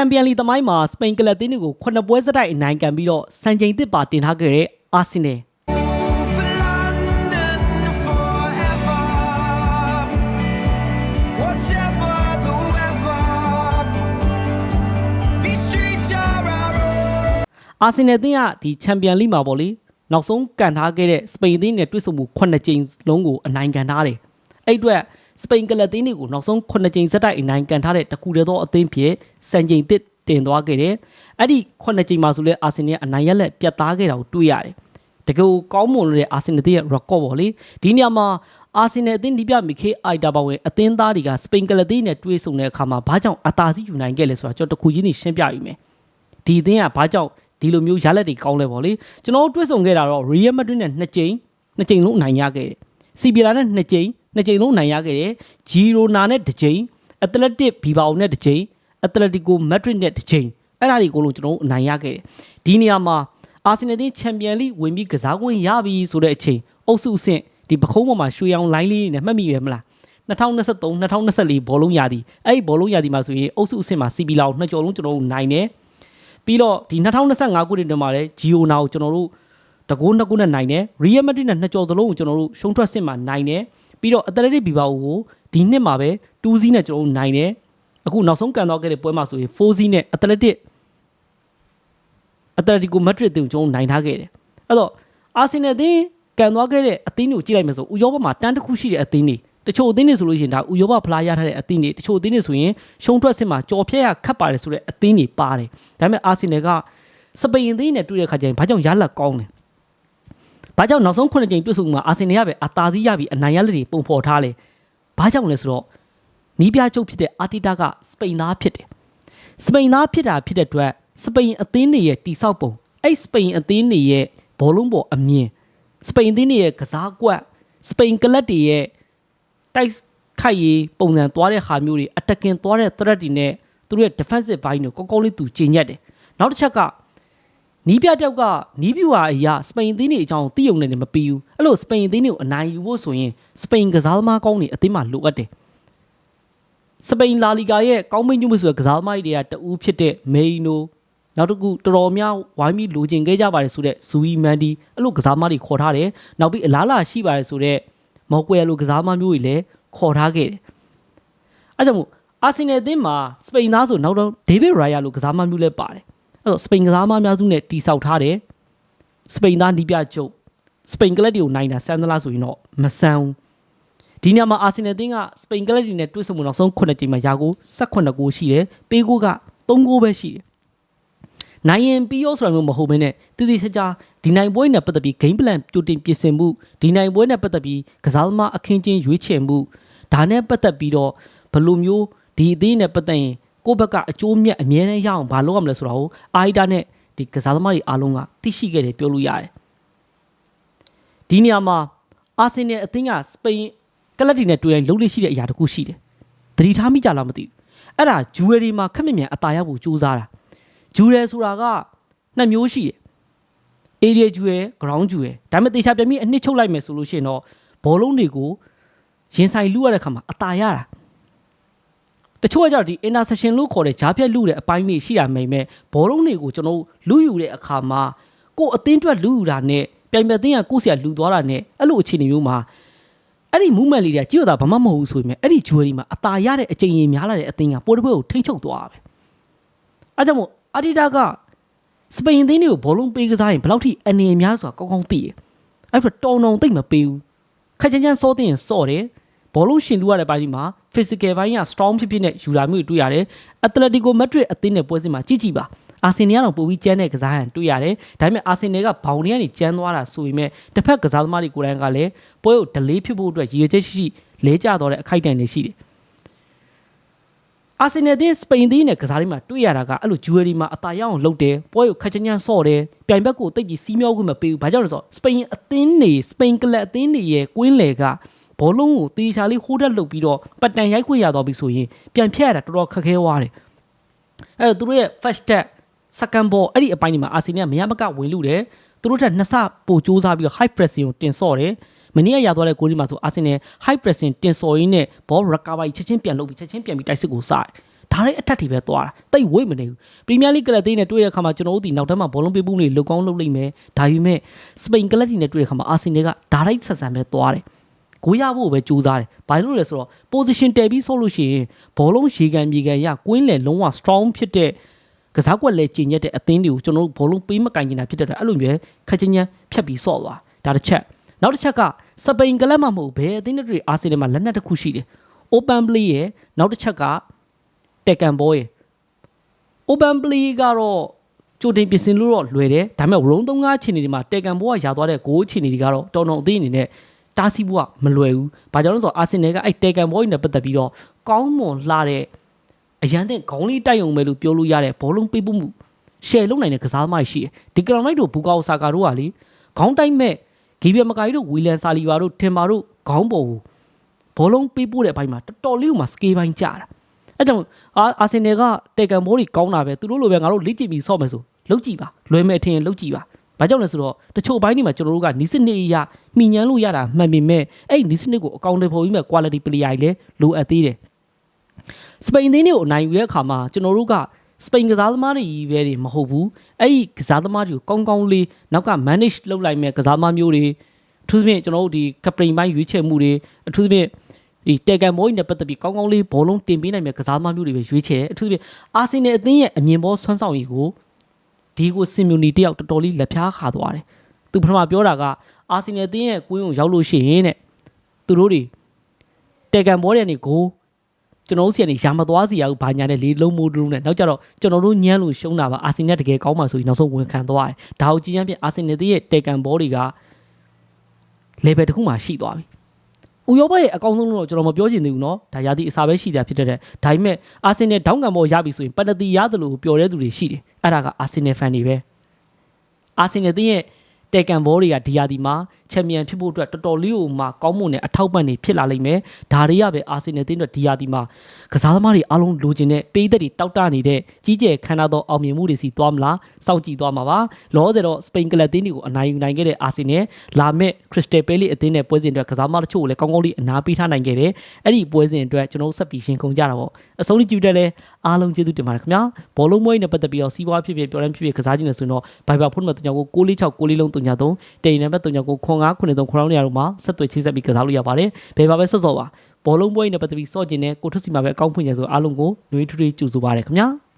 မ်ပီယံလီသမိုင်းမှာစပိန်ကလပ်တင်းတွေကိုခုနှစ်ပွဲစတိုက်အနိုင်ကန်ပြီးတော့စံချိန်သစ်ပါတင်ထားခဲ့တဲ့အာဆင်နယ် for London forever. Whatever the weather, these streets are our own. အာဆင်နယ်တင်းကဒီချန်ပီယံလိမှာပေါ့လေနောက်ဆုံးကန်ထားခဲ့တဲ့စပိန်တင်းနဲ့တွေ့ဆုံမှုခုနှစ်ကြိမ်လုံးကိုအနိုင်ကန်ထားတယ်အဲ့အတွက် စပိန်ကလပ်တင်းတွေကိုနောက်ဆုံးခုနှစ်ကြိမ်စတိုက်အနိုင်ကန်ထားတဲ့တကူတည်းသောအသင်းဖြစ်စံချိန်သစ်တင်သွားခဲ့တယ်အဲ့ဒီခုနှစ်ကြိမ်မှာဆိုလဲအာဆင်နယ်ကအနိုင်ရလက်ပြတ်သားခဲ့တာကိုတွေ့ရတယ်တကယ်ကိုကောင်းမွန်လို့တဲ့အာဆင်နယ်ရဲ့ record ပေါ့လေဒီနေရာမှာအာဆင်နယ်အသင်းဒီပြမီခေအိုက်တာပါဝင်အသင်းသားတွေကစပိန်ကလတီးနဲ့တွေ့ဆုံတဲ့အခါမှာဘာကြောင့်အသာစီးယူနိုင်ခဲ့လဲဆိုတာကျွန်တော်တခုချင်းနေရှင်းပြယူမယ်ဒီအသင်းကဘာကြောင့်ဒီလိုမျိုးရလက်တွေကောင်းလဲပေါ့လေကျွန်တော်တို့တွေ့ဆုံခဲ့တာတော့ Real Madrid နဲ့နှစ်ကြိမ်နှစ်ကြိမ်လုံးအနိုင်ရခဲ့တယ်စီဗီလာနဲ့နှစ်ကြိမ် နှစ်ကြိမ်လုံးအနိုင်ရခဲ့တယ်ဂျီရိုနာနဲ့တစ်ကြိမ်အက်တလက်တစ်ဘီဘာအိုနဲ့တစ်ကြိမ်အက်တလက်တီကိုမက်ဒရစ်နဲ့တစ်ကြိမ်အဲ့ဒါတွေကိုလုံးကျွန်တော်တို့အနိုင်ရခဲ့တယ်ဒီနေရာမှာအာဆင်နယ်တင်းချန်ပီယံလိဝင်ပြီးကစားခွင့်ရပြီဆိုတဲ့အချိန်အုပ်စုအဆင့်ဒီပခုံးပေါ်မှာရွှေအောင်လိုင်းလေးနဲ့မှတ်မိရမလား2023 2024ဘောလုံးရာသီအဲ့ဒီဘောလုံးရာသီမှာဆိုရင်အုပ်စုအဆင့်မှာစီပီလာကိုနှစ်ကြော်လုံးကျွန်တော်တို့နိုင်တယ်ပြီးတော့ဒီ2025ခုနှစ်တွင်မှာလည်းဂျီယိုနာကိုကျွန်တော်တို့တကိုးနှစ်ခုနဲ့နိုင်တယ်ရီယယ်မက်ဒရစ်နဲ့နှစ်ကြော်စလုံးကိုကျွန်တော်တို့ရှုံးထွက်စစ်မှာနိုင်တယ် ပြီးတော့အက်တလက်တစ်ဘီဘာအိုကိုဒီနှစ်မှာပဲ2စီးနဲ့ကျွန်တော်တို့နိုင်တယ်အခုနောက်ဆုံးကန်တော့ခဲ့တဲ့ပွဲမှာဆိုရင်4စီးနဲ့အက်တလက်တစ်အက်တလက်တီကိုမက်ဒရစ်တင်ကိုကျွန်တော်နိုင်ထားခဲ့တယ်အဲ့တော့အာဆင်နယ်အသင်းကန်သွားခဲ့တဲ့အသင်းတွေကိုကြည့်လိုက်မယ်ဆိုဥရောပမှာတန်းတစ်ခုရှိတဲ့အသင်းတွေတချို့အသင်းတွေဆိုလို့ရှိရင်ဒါဥရောပဖလားရထားတဲ့အသင်းတွေတချို့အသင်းတွေဆိုရင်ရှုံးထွက်စစ်မှာကြော်ဖြတ်ရခတ်ပါတယ်ဆိုတဲ့အသင်းတွေပါတယ်ဒါပေမဲ့အာဆင်နယ်ကစပိန်အသင်းနဲ့တွေ့တဲ့ခါကျရင်ဘာကြောင့်ရလက်ကောင်းလဲ ဘာကြောင့်နောက်ဆုံးခုနှစ်ကြိမ်တွေ့ဆုံမှာအာဆင်နယ်ကပဲအသာစီးရပြီးအနိုင်ရလက်တွေပုံဖော်ထားလဲဘာကြောင့်လဲဆိုတော့နီးပြချုပ်ဖြစ်တဲ့အာတီတာကစပိန်သားဖြစ်တယ်စပိန်သားဖြစ်တာဖြစ်တဲ့အတွက်စပိန်အသင်းတွေရဲ့တိဆောက်ပုံအဲ့စပိန်အသင်းတွေရဲ့ဘောလုံးပေါ်အမြင်စပိန်အသင်းတွေရဲ့ကစားကွက်စပိန်ကလပ်တွေရဲ့တိုက်ခိုက်ရေးပုံစံသွားတဲ့ဟာမျိုးတွေအတက်ကင်သွားတဲ့ threat တွေနဲ့သူတို့ရဲ့ defensive ဘိုင်းကိုကောင်းကောင်းလေးသူကျင်ညက်တယ်နောက်တစ်ချက်က နီးပြတောက်ကနီးပြူဟာအရာစပိန်အသင်းတွေအကြောင်းသိုံနေတယ်မပြီးဘူးအဲ့လိုစပိန်အသင်းတွေကိုအနိုင်ယူဖို့ဆိုရင်စပိန်ကစားသမားကောင်းတွေအသင်းမှာလိုအပ်တယ်စပိန်လာလီဂါရဲ့ကောင်းမင်းညွှန်မှုဆိုတဲ့ကစားသမားတွေကတဦးဖြစ်တဲ့မေယီနိုနောက်တစ်ခုတော်တော်များဝိုင်းပြီးလိုချင်ခဲ့ကြပါတယ်ဆိုတဲ့ဇူဝီမန်ဒီအဲ့လိုကစားသမားတွေခေါ်ထားတယ်နောက်ပြီးအလားလာရှိပါတယ်ဆိုတဲ့မော်ကွယ်လိုကစားသမားမျိုးတွေလည်းခေါ်ထားခဲ့တယ်အဲကြောင့်မို့အာဆင်နယ်အသင်းမှာစပိန်သားဆိုနောက်တော့ဒေးဗစ်ရိုင်ယာလိုကစားသမားမျိုးလည်းပါတယ်အဲ့ တော့စပိန်ကစားသမားများစုနဲ့တီဆောက်ထားတယ်စပိန်သားနီးပြချုပ်စပိန်ကလပ်တွေကိုနိုင်တာဆန်သလားဆိုရင်တော့မဆန်းဘူးဒီညမှာအာဆင်နယ်အသင်းကစပိန်ကလပ်တွေနဲ့တွေ့ဆုံမှုနောက်ဆုံး9ကြိမ်မှာရာကို18ဂိုးရှိတယ်။ပေးဂိုးက3ဂိုးပဲရှိတယ်။နိုင်ရင်ပြီးရောဆိုတာမျိုးမဟုတ်ဘဲနဲ့တည်တည်ချာချာဒီနိုင်ပွဲနဲ့ပတ်သက်ပြီး game plan ကြိုတင်ပြင်ဆင်မှုဒီနိုင်ပွဲနဲ့ပတ်သက်ပြီးကစားသမားအခင်းချင်းရွေးချယ်မှုဒါနဲ့ပတ်သက်ပြီးတော့ဘယ်လိုမျိုးဒီအသင်းနဲ့ပတ်သက်ရင် ကိုယ့်ဘက်ကအကျိုးမြတ်အမြဲတမ်းရအောင်ဘာလုပ်ရမလဲဆိုတာကိုအာဟိတာနဲ့ဒီကစားသမားတွေအားလုံးကသိရှိခဲ့တယ်ပြောလို့ရတယ်ဒီနေရာမှာအာဆင်နယ်အသင်းကစပိန်ကလပ်တွေနဲ့တွေ့ရင်လုံးလေးရှိတဲ့အရာတခုရှိတယ်သတိထားမိကြလားမသိဘူးအဲ့ဒါဂျူရယ်ဒီမှာခက်မြမြန်အတာရောက်ဖို့ကြိုးစားတာဂျူရယ်ဆိုတာကနှစ်မျိုးရှိတယ် area ဂျူရယ် ground ဂျူရယ်ဒါပေမဲ့တေချာပြန်ပြီးအနှစ်ချုပ်လိုက်မယ်ဆိုလို့ရှိရင်တော့ဘောလုံးတွေကိုရင်ဆိုင်လူရတဲ့ခါမှာအတာရတာ တချို့ကကြတော့ဒီ intersection လို့ခေါ်တဲ့ဂျားဖြတ်လူတဲ့အပိုင်းတွေရှိရမယ်မဲ့ဘောလုံးတွေကိုကျွန်တော်တို့လူယူတဲ့အခါမှာကိုယ်အသင်းအတွက်လူယူတာနဲ့ပြိုင်ပွဲအသင်းကကိုယ့်ဆရာလူသွားတာနဲ့အဲ့လိုအခြေအနေမျိုးမှာအဲ့ဒီ movement လေးတွေကကြည့်ရတာဘာမှမဟုတ်ဘူးဆိုပေမဲ့အဲ့ဒီ jewelry မှာအตาရတဲ့အချိန်ရင်များလာတဲ့အသင်းကပိုတပွဲကိုထိမ့်ချုပ်သွားတာပဲအဲကြောင့်မို့အာဒီတာကစပိန်အသင်းတွေကိုဘောလုံးပေးကစားရင်ဘယ်လောက်ထိအနေအများဆိုတာကောင်းကောင်းသိတယ်အဲ့ဒါတော်တော်သိမ့်မပေးဘူးခက်ချင်ချန်စောသိရင်စော့တယ်ဘောလုံးရှင်လူရတဲ့ပိုင်းဒီမှာ physical ဘိုင်းက strong ဖြစ်ဖြစ်နဲ့ယူလာမျိုးတွေ့ရတယ် Atletico Madrid အသင်းနဲ့ပွဲစဉ်မှာကြည့်ကြည့်ပါအာဆင်နယ်ကတော့ပိုပြီးကျန်းတဲ့ကစားဟန်တွေ့ရတယ်ဒါပေမဲ့အာဆင်နယ်ကဘောင်တွေကနေကျန်းသွားတာဆိုပေမဲ့တစ်ဖက်ကစားသမားတွေကိုယ်တိုင်ကလည်းပွဲကို delay ဖြစ်ဖို့အတွက်ရည်ရွယ်ချက်ရှိရှိလဲကျသွားတဲ့အခိုက်အတန့်တွေရှိတယ်အာဆင်နယ်တင်းစပိန်တင်းနဲ့ကစားလေးမှာတွေ့ရတာကအဲ့လိုဂျူဝယ်ရီမှာအသာရအောင်လုပ်တယ်ပွဲကိုခက်ချင်ချန်ဆော့တယ်ပြိုင်ဘက်ကိုတိတ်ပြီးစီးမြောခွင့်မပေးဘူးဘာကြောင့်လဲဆိုတော့စပိန်အသင်းနေစပိန်ကလပ်အသင်းတွေရဲ့ကွင်းလေက ဘောလုံးကိုတေချာလေးဟိုးတက်လုပ်ပြီးတော့ပတ်တန်ရိုက်ခွင့်ရတော့ပြီဆိုရင်ပြန်ဖြတ်ရတာတော်တော်ခက်ခဲသွားတယ်အဲ့တော့သူတို့ရဲ့ first step second ball အဲ့ဒီအပိုင်းဒီမှာအာဆင်နယ်ကမရမကဝင်လူတယ်သူတို့ထက်နှစ်ဆပိုစူးစမ်းပြီးတော့ high pressing ကိုတင်ဆော့တယ်မနေ့ကရသွားတဲ့ဂိုးဒီမှာဆိုအာဆင်နယ် high pressing တင်ဆော်ရင်းနဲ့ ball recovery ချက်ချင်းပြန်လုပ်ပြီးချက်ချင်းပြန်ပြီးတိုက်စစ်ကိုစတယ်ဒါတွေအထက်ထိပဲသွားတာတိတ်ဝိတ်မနေဘူးပရီးမီးယားလိကလပ်သေးနဲ့တွေ့တဲ့အခါမှာကျွန်တော်တို့ဒီနောက်ထပ်မှာဘောလုံးပေးမှုတွေလုကောင်းလုပ်လိမ့်မယ်ဒါပေမဲ့စပိန်ကလပ်တီနဲ့တွေ့တဲ့အခါမှာအာဆင်နယ်ကဒါရိုက်ဆက်ဆံပဲသွားတယ် ကိုရဖို့ပဲကြိုးစားတယ်ဘာလို့လဲဆိုတော့ position တည်ပြီးဆော့လို့ရှိရင်ဘောလုံးရေကန်မြေကန်ရကွင်းလေလုံးဝ strong ဖြစ်တဲ့ကစားကွက်လေကျင်ရက်တဲ့အသင်းတွေကိုကျွန်တော်တို့ဘောလုံးပေးမကင်နေတာဖြစ်တဲ့အတွက်အဲ့လိုမျိုးခက်ချင်းချင်းဖြတ်ပြီးဆော့သွားဒါတစ်ချက်နောက်တစ်ချက်ကစပိန်ကလပ်မှမဟုတ်ဘဲအသင်းတွေအာဆင်နယ်မှာလက်နက်တစ်ခုရှိတယ် open play ရဲ့နောက်တစ်ချက်ကတက်ကန်ဘောရဲ့ open play ကတော့ကြိုတင်ပြင်ဆင်လို့တော့လွယ်တယ်ဒါပေမဲ့ round 3-5ခြေနေဒီမှာတက်ကန်ဘောကရာသွားတဲ့ဂိုးခြေနေဒီကတော့တော်တော်အသေးအနေနဲ့ တားဆီးဖို့ကမလွယ်ဘူး။ဘာကြောင့်လဲဆိုတော့အာဆင်နယ်ကအဲ့တက်ကန်ဘောကြီးနဲ့ပတ်သက်ပြီးတော့ကောင်းမွန်လှတဲ့အရန်တဲ့ခေါင်းလေးတိုက်အောင်ပဲလို့ပြောလို့ရတဲ့ဘောလုံးပေးဖို့မှု share လုပ်နိုင်တဲ့ကစားသမားရှိတယ်။ဒီကရောင်လိုက်တို့ဘူကာအိုဆာကာတို့ကလေခေါင်းတိုက်မဲ့ဂီဘီယမကာကြီးတို့ဝီလန်ဆာလီဘာတို့တင်မာတို့ခေါင်းပေါ်ကိုဘောလုံးပေးပို့တဲ့အပိုင်းမှာတော်တော်လေးကိုမှစကေးပိုင်းကြတာ။အဲကြောင့်အာအာဆင်နယ်ကတေကန်ဘောတွေကောင်းတာပဲသူတို့လိုပဲငါတို့လေ့ကျင့်ပြီးဆော့မယ်ဆိုလုပ်ကြည့်ပါလွယ်မဲ့အထင်လုပ်ကြည့်ပါ ဘာကြောင့်လဲဆိုတော့တချို့ဘိုင်းတွေမှာကျွန်တော်တို့ကနီးစနစ်အရမှီညမ်းလို့ရတာမှန်ပေမဲ့အဲ့ဒီနီးစနစ်ကိုအကောင့်တွေပေါ်ပြီးမဲ့ quality player တွေလည်းလိုအပ်သေးတယ်စပိန်သင်းတွေကိုအနိုင်ယူတဲ့အခါမှာကျွန်တော်တို့ကစပိန်ကစားသမားတွေကြီးပဲတွေမဟုတ်ဘူးအဲ့ဒီကစားသမားတွေကိုကောင်းကောင်းလေးနောက်က manage လုပ်လိုက်မဲ့ကစားသမားမျိုးတွေအထူးသဖြင့်ကျွန်တော်တို့ဒီ captain ဘိုင်းရွေးချယ်မှုတွေအထူးသဖြင့်ဒီတေကန်မိုးကြီးနဲ့ပတ်သက်ပြီးကောင်းကောင်းလေးဘောလုံးတင်ပေးနိုင်မဲ့ကစားသမားမျိုးတွေပဲရွေးချယ်တယ်အထူးသဖြင့်အာဆင်နယ်အသင်းရဲ့အမြင်ပေါ်ဆွမ်းဆောင်ရည်ကို ဒီကိုစင်မြူနီတယောက်တော်တော်လေးလက်ဖြားခါသွားတယ်သူပထမပြောတာကအာဆင်နယ်အသင်းရဲ့ကွင်းကိုရောက်လို့ရှိရင်တဲ့သူတို့တွေတေကန်ဘောတွေကနေကိုကျွန်တော်တို့စီကနေရာမသွားစီရဘူးဘာညာနဲ့လေးလုံးမိုးလုံးနဲ့နောက်ကြတော့ကျွန်တော်တို့ညမ်းလို့ရှုံးတာပါအာဆင်နယ်တကယ်ကောင်းမှဆိုပြီးနောက်ဆုံးဝန်ခံသွားတယ်ဒါကိုကြည့်ရမ်းဖြင့်အာဆင်နယ်ရဲ့တေကန်ဘောတွေက level တစ်ခုမှရှိသွားပြီ။ ဥရောပရဲ့အကောင်းဆုံးလို့တော့ကျွန်တော်မပြောချင်သေးဘူးเนาะ။ဒါရာသီအစာပဲရှိတာဖြစ်တဲ့တဲ့။ဒါပေမဲ့အာဆင်နယ်ဒေါင်းကန်ဘောရပြီဆိုရင်ပနတီရတယ်လို့ပျော်တဲ့သူတွေရှိတယ်။အဲ့ဒါကအာဆင်နယ်ဖန်တွေပဲ။အာဆင်နယ်တင်းရဲ့ တေကန်ဘောတွေကဒီရာသီမှာချန်ပီယံဖြစ်ဖို့အတွက်တော်တော်လေးကိုမှကောင်းမွန်တဲ့အထောက်ပံ့တွေဖြစ်လာလိမ့်မယ်။ဒါတွေကပဲအာဆင်နယ်တင်းအတွက်ဒီရာသီမှာကစားသမားတွေအားလုံးလိုချင်တဲ့ပေးသက်တွေတောက်တနေတဲ့ကြီးကျယ်ခမ်းနားသောအောင်မြင်မှုတွေစီသွားမလားစောင့်ကြည့်သွားမှာပါ။လောဆယ်တော့စပိန်ကလပ်တင်းတွေကိုအနိုင်ယူနိုင်ခဲ့တဲ့အာဆင်နယ်လာမယ့်ခရစ္စတယ်ပဲလီအသင်းနဲ့ပွဲစဉ်အတွက်ကစားသမားတချို့ကိုလည်းကောင်းကောင်းလေးအနာပေးထားနိုင်ခဲ့တယ်။အဲ့ဒီပွဲစဉ်အတွက်ကျွန်တော်တို့ဆက်ပြီးရှင်ခုန်ကြတာပေါ့။အဆုံးထိကြည့်တဲ့လဲအားလုံးကျေးဇူးတင်ပါတယ်ခင်ဗျာ။ဘောလုံးမွေးနဲ့ပတ်သက်ပြီးတော့စီးပွားဖြစ်ဖြစ်ပြောရမ်းဖြစ်ဖြစ်ကစားခြင်းနဲ့ဆိုရင်တော့ Viber ဖုန်းနံပါတ်39ကို646 6လေးလုံး39တိန်နံပါတ်39ကို9593ခေါင်းနေရာတို့မှာဆက်သွယ်ချိတ်ဆက်ပြီးကစားလို့ရပါတယ်။ဘယ်ပါပဲဆော့ဆော့ပါဘောလုံးပွဲနဲ့ပတ်သက်ပြီးစော့ကျင်တဲ့ကိုထွတ်စီမှာပဲအကောင့်ဖွင့်ရဆိုအားလုံးကိုနှွေးထွေးကြိုဆိုပါရခင်ဗျာ။